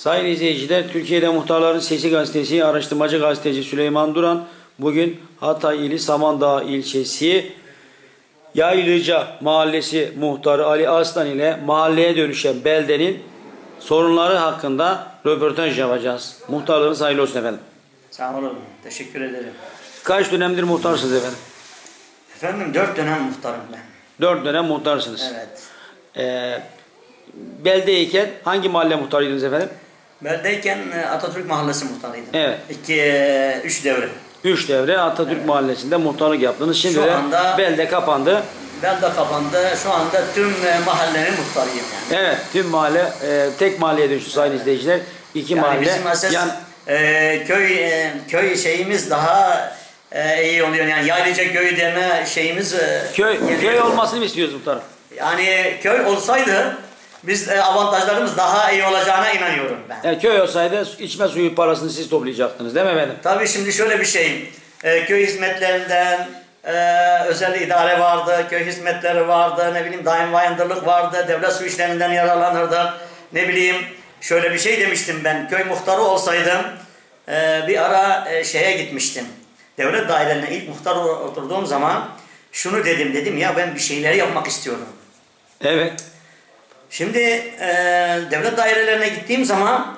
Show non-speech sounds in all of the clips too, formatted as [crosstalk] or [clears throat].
Sayın izleyiciler, Türkiye'de Muhtarların Sesi Gazetesi araştırmacı gazeteci Süleyman Duran bugün Hatay ili Samandağ ilçesi Yaylıca Mahallesi muhtarı Ali Aslan ile mahalleye dönüşen beldenin sorunları hakkında röportaj yapacağız. Muhtarlığınız hayırlı olsun efendim. Sağ olun. Teşekkür ederim. Kaç dönemdir muhtarsınız efendim? Efendim dört dönem muhtarım ben. Dört dönem muhtarsınız. Evet. Ee, beldeyken hangi mahalle muhtarıydınız efendim? Beldeyken e, Atatürk Mahallesi muhtarıydım. Evet. İki, e, üç devre. Üç devre Atatürk Mahallesi'nde muhtarlık yaptınız. Şimdi Şu anda- belde kapandı. Belde kapandı. Şu anda tüm e, mahallenin muhtarıyım yani. Evet, tüm mahalle e, tek mahalleye dönüştü sayın izleyiciler. İki Yani mahalle. bizim esas yan, e, köy e, köy şeyimiz daha e, iyi oluyor. Yani Yaylıca köy deme şeyimiz e, köy köy olmasını mı istiyoruz muhtarım? Yani köy olsaydı biz e, avantajlarımız daha iyi olacağına inanıyorum ben. Yani köy olsaydı içme suyu parasını siz toplayacaktınız değil mi efendim? Tabii şimdi şöyle bir şey. e, köy hizmetlerinden e, özel idare vardı, köy hizmetleri vardı, ne bileyim daim bayındırlık vardı, devlet su işlerinden yararlanırdı. Ne bileyim şöyle bir şey demiştim ben. Köy muhtarı olsaydım e, bir ara e, şeye gitmiştim. Devlet dairelerine ilk muhtar oturduğum zaman şunu dedim dedim ya ben bir şeyleri yapmak istiyorum. Evet. Şimdi e, devlet dairelerine gittiğim zaman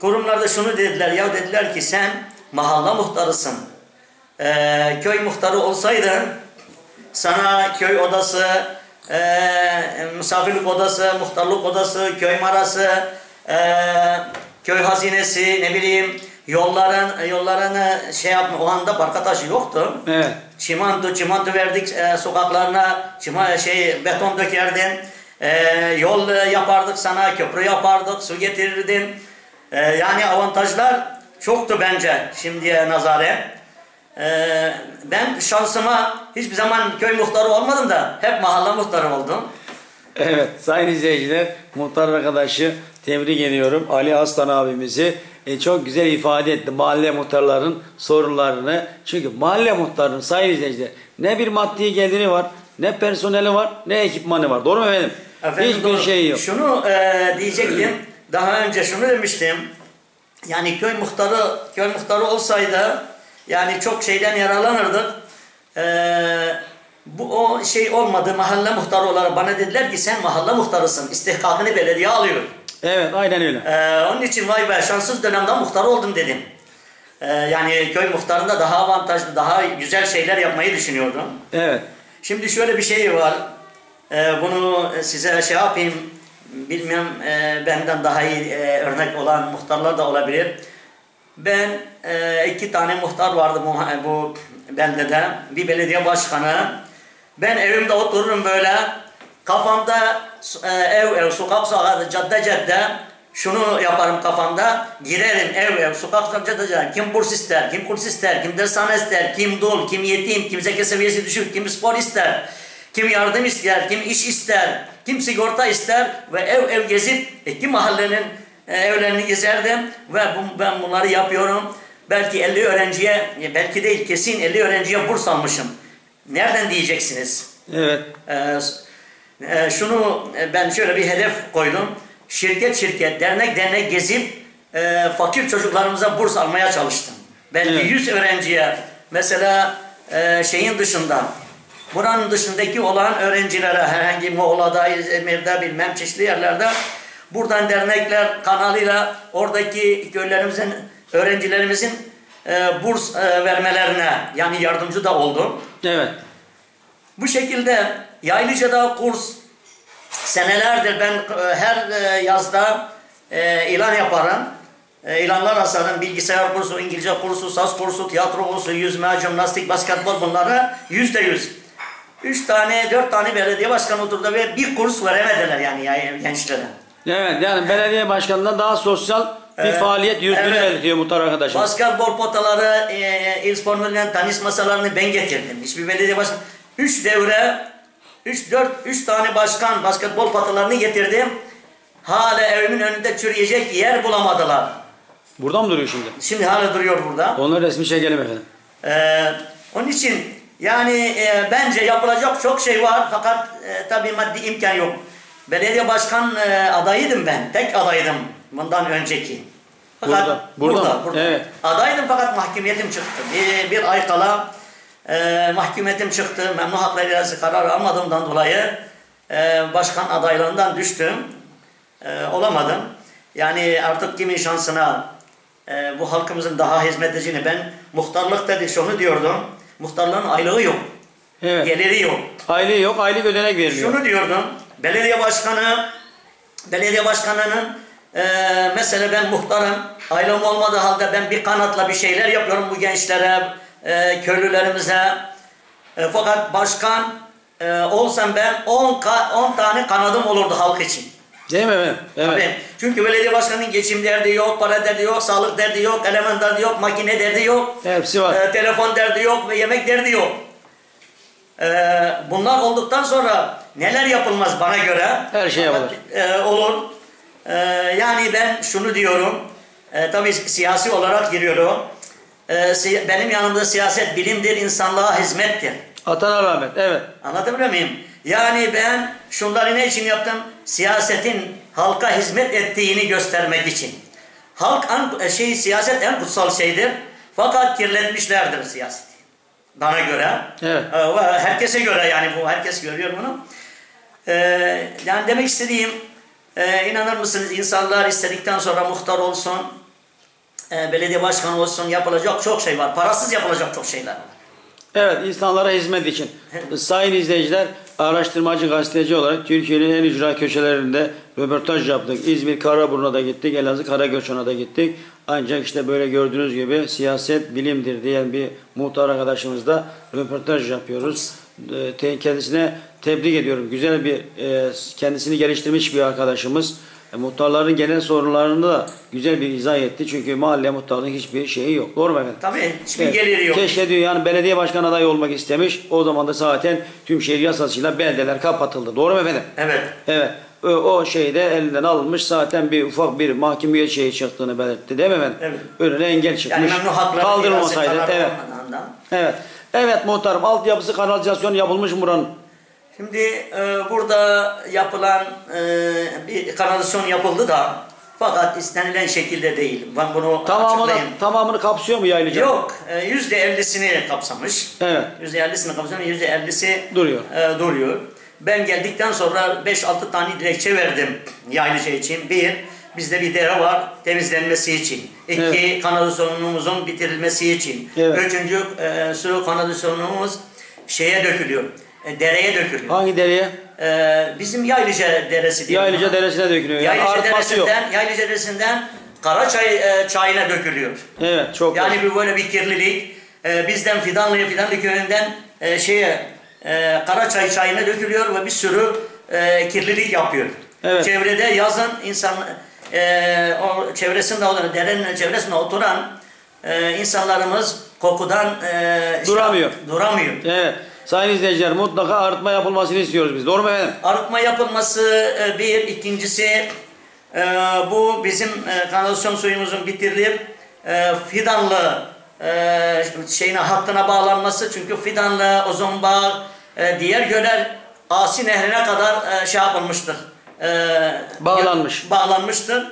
kurumlarda şunu dediler. Ya dediler ki sen mahalle muhtarısın. E, köy muhtarı olsaydın sana köy odası, e, misafirlik odası, muhtarlık odası, köy marası, e, köy hazinesi, ne bileyim yolların yollarını şey yapma. O anda parka taşı yoktu. Evet. Çimento, çimento verdik e, sokaklarına, çima, şey beton dökerdin, e, yol yapardık sana, köprü yapardık, su getirirdin. E, yani avantajlar çoktu bence şimdiye nazare. E, ben şansıma hiçbir zaman köy muhtarı olmadım da hep mahalle muhtarı oldum. Evet sayın izleyiciler muhtar arkadaşı tebrik ediyorum. Ali Aslan abimizi e, çok güzel ifade etti mahalle muhtarlarının sorunlarını. Çünkü mahalle muhtarının sayın izleyiciler ne bir maddi geliri var ne personeli var ne ekipmanı var. Doğru mu efendim? Efendim, Hiçbir doğru. şey yok. Şunu e, diyecektim. Daha önce şunu demiştim. Yani köy muhtarı köy muhtarı olsaydı yani çok şeyden yararlanırdık. E, bu o şey olmadı. Mahalle muhtarı olarak bana dediler ki sen mahalle muhtarısın. İstihkakını belediye alıyor. Evet aynen öyle. E, onun için vay be şanssız dönemde muhtar oldum dedim. E, yani köy muhtarında daha avantajlı, daha güzel şeyler yapmayı düşünüyordum. Evet. Şimdi şöyle bir şey var. Ee, bunu size şey yapayım. Bilmem e, benden daha iyi e, örnek olan muhtarlar da olabilir. Ben e, iki tane muhtar vardı bu, bu beldede. Bir belediye başkanı. Ben evimde otururum böyle. Kafamda e, ev ev, sokak sokak, cadde cadde şunu yaparım kafamda. Girerim ev ev, sokak sokak cadde cadde. Kim burs ister, kim kurs ister, kim dershane ister, kim dul, kim yetim, kim zeka seviyesi düşük, kim spor ister. Kim yardım ister, kim iş ister, kim sigorta ister ve ev ev gezip iki mahallenin e, evlerini gezerdim ve ben bunları yapıyorum. Belki 50 öğrenciye, belki değil kesin 50 öğrenciye burs almışım. Nereden diyeceksiniz? Evet. Ee, e, şunu e, ben şöyle bir hedef koydum. Şirket şirket, dernek dernek gezip e, fakir çocuklarımıza burs almaya çalıştım. Belki Evet. 100 öğrenciye mesela e, şeyin dışında buranın dışındaki olan öğrencilere herhangi Muğla'da, İzmir'de bilmem çeşitli yerlerde buradan dernekler kanalıyla oradaki köylerimizin öğrencilerimizin e, burs e, vermelerine yani yardımcı da oldum. Evet. Bu şekilde Yaylıca'da kurs senelerdir ben e, her e, yazda e, ilan yaparım. E, ilanlar asarım. Bilgisayar kursu, İngilizce kursu, saz kursu, tiyatro kursu, yüzme, jimnastik, basketbol bunları yüzde yüz. Üç tane, dört tane belediye başkanı oturdu ve bir kurs veremediler yani ya- gençlere. Evet yani belediye başkanından daha sosyal bir Evet. faaliyet yürüttüğünü Evet. belirtiyor muhtar arkadaşım. Basketbol potaları, e, spor tenis masalarını ben getirdim. Hiçbir belediye başkanı. Üç devre, üç, dört, üç tane başkan basketbol potalarını getirdim. Hala evimin önünde çürüyecek yer bulamadılar. Burada mı duruyor şimdi? Şimdi hala duruyor burada. Onları resmi çekelim efendim. Ee, onun için yani e, bence yapılacak çok şey var fakat e, tabii maddi imkan yok. Belediye başkan e, adayıydım ben, tek adaydım. Bundan önceki. Burada, burada burada, mı? burada. Evet. Adaydım fakat mahkumiyetim çıktı. Bir, bir ay kala e, mahkumiyetim çıktı. Memnu hakları iradesi kararı almadığımdan dolayı e, başkan adaylığından düştüm. E, olamadım. Yani artık kimin şansına e, bu halkımızın daha hizmet edeceğini ben muhtarlık dedi şunu diyordum. Muhtarlığın aylığı yok. Evet. Geliri yok. Aylık yok, aylık ödenek veriliyor. Şunu diyordum. Belediye başkanı belediye başkanının e, mesela ben muhtarım. Ailem olmadığı halde ben bir kanatla bir şeyler yapıyorum bu gençlere, e, köylülerimize. E, fakat başkan e, olsam ben 10 10 tane kanadım olurdu halk için. Değil mi? Evet. Tabii. Çünkü belediye başkanının geçim derdi yok, para derdi yok, sağlık derdi yok, eleman derdi yok, makine derdi yok. Hepsi var. E, telefon derdi yok ve yemek derdi yok. E, bunlar olduktan sonra neler yapılmaz bana göre? Her şey yapılır. E, olur. E, yani ben şunu diyorum. E, tabii siyasi olarak giriyorum. E, benim yanımda siyaset bilimdir, insanlığa hizmettir. Atana rahmet. Evet. Anlatabiliyor muyum? Yani ben şunları ne için yaptım? Siyasetin halka hizmet ettiğini göstermek için. Halk en, şey siyaset en kutsal şeydir. Fakat kirletmişlerdir siyaseti. Bana göre. Evet. Ve herkese göre yani bu herkes görüyor bunu. Ee, yani demek istediğim e, inanır mısınız insanlar istedikten sonra muhtar olsun, e, belediye başkanı olsun yapılacak çok şey var. Parasız yapılacak çok şeyler var. Evet, insanlara hizmet için. Sayın izleyiciler, araştırmacı gazeteci olarak Türkiye'nin en ücra köşelerinde röportaj yaptık. İzmir Karaburun'a da gittik, Elazığ Karagöçan'a da gittik. Ancak işte böyle gördüğünüz gibi siyaset bilimdir diyen bir muhtar arkadaşımızla röportaj yapıyoruz. Te- Kendisine tebrik ediyorum. Güzel bir, e, kendisini geliştirmiş bir arkadaşımız. E, muhtarların genel sorunlarını da güzel bir izah etti. Çünkü mahalle muhtarlığının hiçbir şeyi yok. Doğru mu efendim? Tabii hiçbir Evet. geliri yok. Keşke diyor yani belediye başkan adayı olmak istemiş. O zaman da zaten tüm şehir yasasıyla beldeler kapatıldı. Doğru mu efendim? Evet. Evet. O, o şeyde elinden alınmış zaten bir ufak bir mahkumiyet şeyi çıktığını belirtti değil mi efendim? Evet. Önüne engel çıkmış. Yani Kaldırılmasaydı. Evet. Evet. Evet muhtarım altyapısı kanalizasyon yapılmış mı buranın? Şimdi e, burada yapılan e, bir kanalizasyon yapıldı da fakat istenilen şekilde değil. Ben bunu Tamamını, açıklayayım. tamamını kapsıyor mu yaylıca? Yok. e, Yüzde ellisini kapsamış. Evet. Yüzde ellisini kapsamış. Yüzde ellisi Duruyor. e, duruyor. Ben geldikten sonra 5-6 tane dilekçe verdim yaylıca için. Bir, bizde bir dere var temizlenmesi için. İki, Evet. kanalizasyonumuzun bitirilmesi için. Evet. Üçüncü, e, su kanalizasyonumuz şeye dökülüyor. E, dereye dökülüyor. Hangi dereye? Ee, bizim Yaylıca Deresi diye. Yaylıca deresine dökülüyor. Yani Yaylıca artması yok. Deresi'nden, Yaylıca Deresi'nden Karaçay e, çayına dökülüyor. Evet çok Yani bir böyle bir kirlilik. e, bizden Fidanlı'ya, Fidanlı köyünden e, şeye e, Karaçay çayına dökülüyor ve bir sürü e, kirlilik yapıyor. Evet. Çevrede yazın insan e, o çevresinde olan derenin çevresinde oturan e, insanlarımız kokudan e, Duramıyor. duramıyor. Evet. Sayın izleyiciler mutlaka arıtma yapılmasını istiyoruz biz. Doğru mu efendim? Arıtma yapılması e, bir, ikincisi e, bu bizim e, kanalizasyon suyumuzun bitirilip Fidanlı şeyine hattına bağlanması çünkü Fidanlı, Ozonbağ, e, diğer göller Asi Nehri'ne kadar şey yapılmıştır. Bağlanmış. Bağlanmıştır.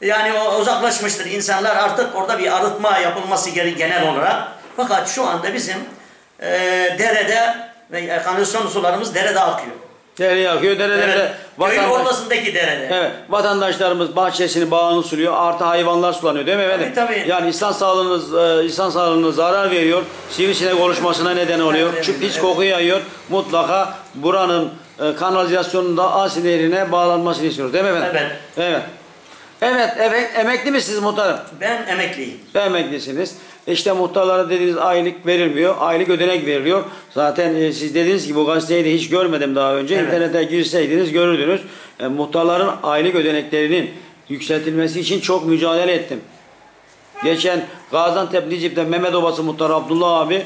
Yani o uzaklaşmıştır. İnsanlar artık orada bir arıtma yapılması gerekiyor genel olarak. Fakat şu anda bizim e, derede ve kanalizasyon sularımız derede akıyor. Dereye akıyor. Derelerde Evet. Köyün vatandaş... ortasındaki derede. Evet, vatandaşlarımız bahçesini, bağını suluyor, artı hayvanlar sulanıyor değil mi efendim? Tabii, tabii. Yani insan sağlığınız, e, insan sağlığına zarar veriyor, sivrisinek oluşmasına neden oluyor, Evet, çünkü hiç evet. koku yayıyor. Mutlaka buranın e, kanalizasyonun da Asi Nehri'ne bağlanmasını istiyoruz değil mi efendim? Evet. Evet. Evet, evet, emekli misiniz muhtarım? Ben emekliyim. Emeklisiniz. İşte muhtarlara dediğiniz aylık verilmiyor. Aylık ödenek veriliyor. Zaten e, siz dediğiniz gibi bu gazeteyi de hiç görmedim daha önce. Evet. İnternete girseydiniz görürdünüz. E, muhtarların aylık ödeneklerinin yükseltilmesi için çok mücadele ettim. Geçen Gaziantep Nicip'te Mehmet Obası muhtarı Abdullah abi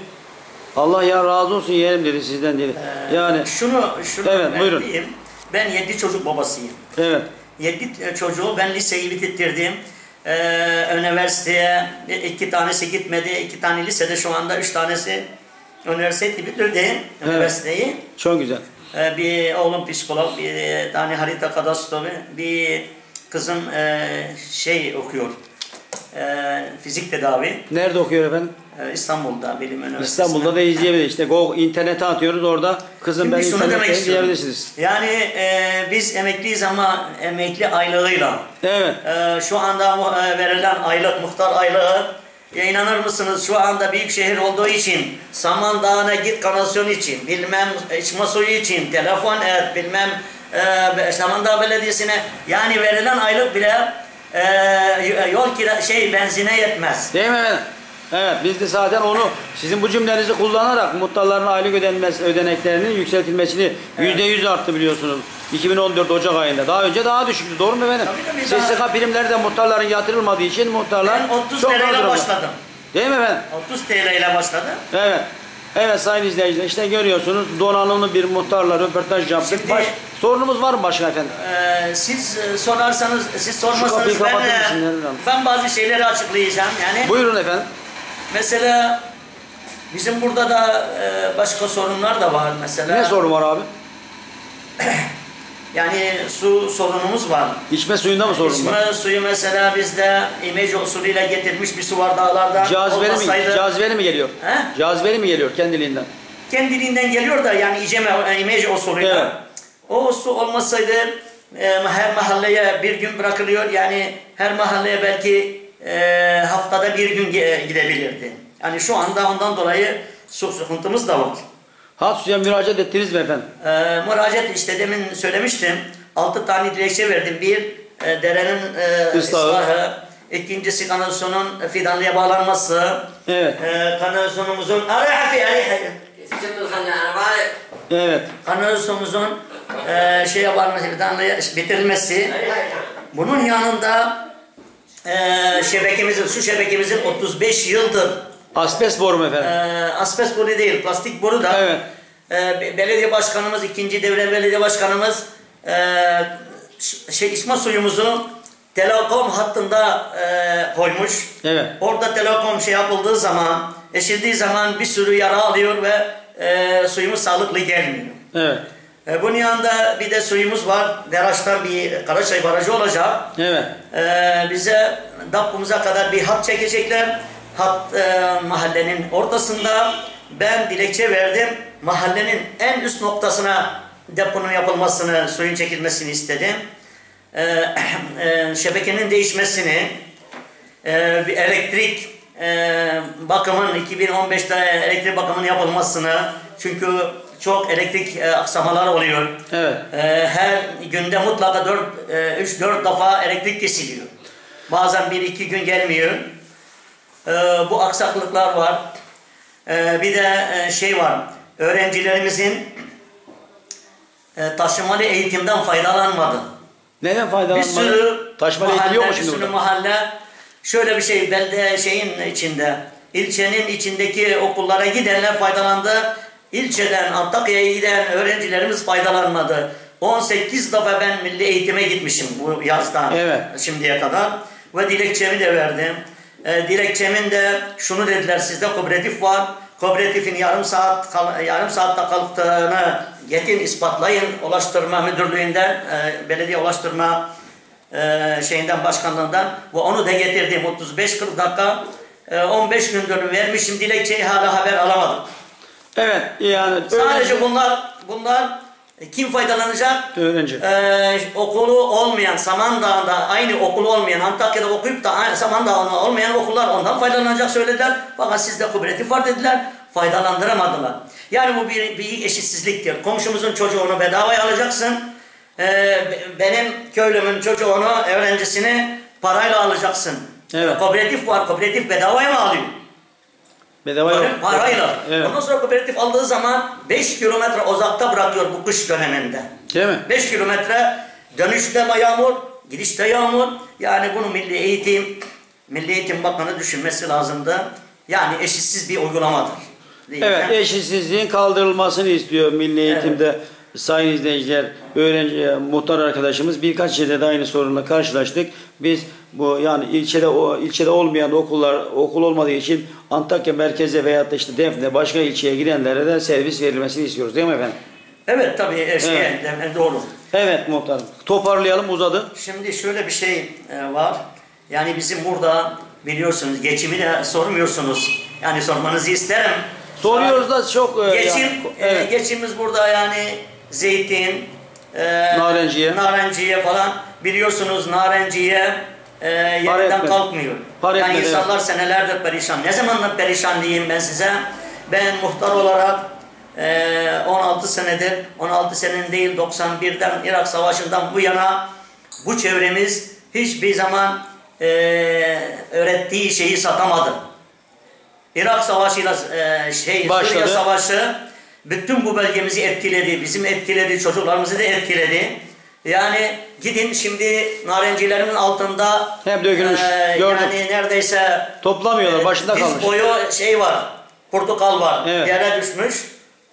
Allah ya razı olsun yeğenim dedi sizden dedi. Yani Şunu, şunu Evet, ben buyurun. Ben yedi çocuk babasıyım. evet. Yedi e, çocuğu ben liseyi bitirttirdim. Ee, üniversiteye iki tanesi gitmedi. iki tane lisede şu anda üç tanesi üniversiteyi bitirdi. Üniversiteyi. Çok güzel. Ee, bir oğlum psikolog, bir tane harita kadastro, bir kızım e, şey okuyor. E, fizik tedavi. Nerede okuyor efendim? E, İstanbul'da Bilim Üniversitesi'nde. İstanbul'da da izleyebilir. İşte Go internete atıyoruz orada. Kızım ben Şimdi internetten istiyorum. izleyebilirsiniz. Yani e, biz emekliyiz ama emekli aylığıyla Evet. e, şu anda e, verilen aylık muhtar aylığı ya inanır mısınız şu anda büyük şehir olduğu için Samandağ'ına git kanasyon için bilmem içme suyu için telefon et bilmem e, Samandağ Belediyesi'ne yani verilen aylık bile e, yol kira şey benzine yetmez. Değil mi efendim? Evet biz de zaten onu sizin bu cümlenizi kullanarak muhtarların aylık ödenmesi, ödeneklerinin yükseltilmesini yüzde yüz arttı biliyorsunuz. 2014 Ocak ayında. Daha önce daha düşüktü. Doğru mu efendim? Tabii, tabii, SSK primleri de muhtarların yatırılmadığı için muhtarlar Ben 30 çok TL ile başladım. Değil mi efendim? 30 TL ile başladım. Evet. Evet sayın izleyiciler işte görüyorsunuz donanımlı bir muhtarla röportaj yaptık. Şimdi- Baş, sorunumuz var mı başka efendim? Ee, siz e, sorarsanız, siz sormasanız ben, e, ben bazı şeyleri açıklayacağım. Yani Buyurun efendim. mesela bizim burada da e, başka sorunlar da var mesela. Ne sorun var abi? [coughs] Yani su sorunumuz var. İçme suyunda mı sorun var? İçme suyu mesela bizde imece usulüyle getirmiş bir su var dağlarda. Cazibeli mi, Olmasaydı- cazibeli mi geliyor? He? Cazibeli mi geliyor kendiliğinden? kendiliğinden geliyor da yani iceme, imece usulüyle. Evet. O su olmasaydı e, her mahalleye bir gün bırakılıyor. Yani her mahalleye belki e, haftada bir gün gidebilirdi. Yani şu anda ondan dolayı su sıkıntımız da var. Hat suya müracaat ettiniz mi efendim? E, müracaat işte demin söylemiştim. Altı tane dilekçe verdim. Bir e, derenin e, Islahı. ıslahı. İkincisi kanalizasyonun fidanlıya bağlanması. Evet. E, kanalizasyonumuzun... Araya hafi, araya. Evet. kanalizasyonumuzun e, şey yapılması, fidanlıya bitirilmesi. Bunun yanında e, şebekemizin, su şebekemizin 35 yıldır Asbest boru mu efendim? asbest boru değil, plastik boru da Evet. e, be- belediye başkanımız, ikinci devre belediye başkanımız e, şey içme suyumuzu telekom hattında e, koymuş. Evet. Orada telekom şey yapıldığı zaman, eşildiği zaman bir sürü yara alıyor ve e, suyumuz sağlıklı gelmiyor. Evet. E, bunun yanında bir de suyumuz var. Deraç'tan bir Karaçay Barajı olacak. Evet. E, bize Dappumuza kadar bir hat çekecekler. Hat e, mahallenin ortasında. Ben dilekçe verdim. Mahallenin en üst noktasına deponun yapılmasını, suyun çekilmesini istedim. E, [clears throat] e, şebekenin değişmesini, e, bir elektrik e, bakımın 2015'te elektrik bakımının yapılmasını çünkü çok elektrik e, aksamalar oluyor. Evet. E, her günde mutlaka 4 3-4 defa elektrik kesiliyor. Bazen 1-2 gün gelmiyor. E, bu aksaklıklar var. E, bir de e, şey var. Öğrencilerimizin e, taşımalı eğitimden faydalanmadı. Neden Bir faydalanmalı? sürü eğitim mahalle, yok mu bir şimdi sürü burada? mahalle şöyle bir şey belde şeyin içinde ilçenin içindeki okullara gidenler faydalandı. İlçeden Antakya'ya giden öğrencilerimiz faydalanmadı. 18 defa ben milli eğitime gitmişim bu yazdan Evet. şimdiye kadar ve dilekçemi de verdim. E, dilekçemin de şunu dediler sizde kooperatif var. Kooperatifin yarım saat kal- yarım saatte kalktığını getin ispatlayın ulaştırma müdürlüğünden e, belediye ulaştırma e, şeyinden başkanlığından ve onu da getirdim 35-40 dakika e, 15 gündür vermişim dilekçeyi hala haber alamadım. Evet. Yani Sadece öğrenci- bunlar bunlar kim faydalanacak? Öğrenci. Ee, okulu olmayan, Samandağ'da aynı okulu olmayan, Antakya'da okuyup da Samandağ'da olmayan okullar ondan faydalanacak söylediler. Fakat sizde kooperatif var dediler, faydalandıramadılar. Yani bu bir, bir eşitsizliktir. Komşumuzun çocuğunu bedavaya alacaksın, ee, be- benim köylümün çocuğunu, öğrencisini parayla alacaksın. Evet. Kooperatif var, kooperatif bedavaya mı alıyor? Bedava yok. Parayla. Evet. Ondan sonra kooperatif aldığı zaman 5 kilometre uzakta bırakıyor bu kış döneminde. Değil mi? 5 kilometre dönüşte yağmur, gidişte yağmur. Yani bunu Milli Eğitim, Milli Eğitim Bakanı düşünmesi lazımdı. Yani eşitsiz bir uygulamadır. Değil Evet, mi? eşitsizliğin kaldırılmasını istiyor Milli Eğitim'de. Sayın izleyiciler, öğrenci, e, muhtar arkadaşımız birkaç yerde de aynı sorunla karşılaştık. Biz bu yani ilçede o ilçede olmayan okullar okul olmadığı için Antakya merkeze veyahut da işte Defne başka ilçeye gidenlere de servis verilmesini istiyoruz değil mi efendim? Evet tabii e, şey, Evet. e, doğru. Evet muhtarım. Toparlayalım uzadı. Şimdi şöyle bir şey e, var. Yani bizim burada biliyorsunuz geçimi de sormuyorsunuz. Yani sormanızı isterim. Soruyoruz da çok e, Geçim, yani- evet. geçimimiz burada yani zeytin, e, Narenciye. narenciye falan biliyorsunuz narenciye e, yerinden etmedi. kalkmıyor. Par yani etmedi, insanlar senelerdir perişan. Ne zamandır perişan diyeyim ben size? Ben muhtar olarak e, 16 senedir, 16 senenin değil 91'den Irak Savaşı'ndan bu yana bu çevremiz hiçbir zaman e, öğrettiği şeyi satamadı. Irak Savaşı'yla e, şey Başladı. Suriye Savaşı bütün bu bölgemizi etkiledi. Bizim etkiledi, çocuklarımızı da etkiledi. Yani gidin şimdi narencilerimin altında Hep dökülmüş, e, gördüm. Yani neredeyse Toplamıyorlar. e, Başında diz kalmış. boyu şey var. Portakal var. Evet. Yere düşmüş.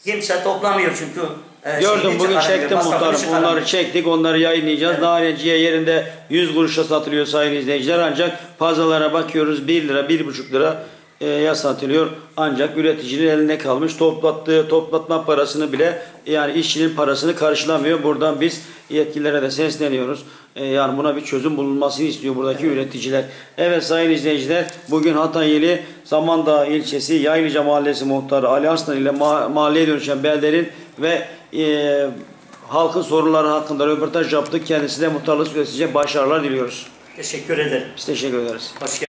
Kimse toplamıyor çünkü. e, Gördüm bugün çektim muhtarım. Onları çektik. Onları yayınlayacağız. Narenciye yerinde 100 kuruşa satılıyor sayın izleyiciler. Ancak pazarlara bakıyoruz 1 lira 1,5 lira e, ya satılıyor. Ancak üreticinin eline kalmış. Toplattığı toplatma parasını bile yani işçinin parasını karşılamıyor. Buradan biz yetkililere de sesleniyoruz. E, yani buna bir çözüm bulunmasını istiyor buradaki üreticiler. Evet sayın izleyiciler bugün Hatay ili Samandağ ilçesi Yaylıca Mahallesi muhtarı Ali Arslan ile ma- mahalleye dönüşen beldenin ve e, halkın sorunları hakkında röportaj yaptık. Kendisine muhtarlık süresince başarılar diliyoruz. Teşekkür ederim. Biz teşekkür ederiz. Hoş geldiniz.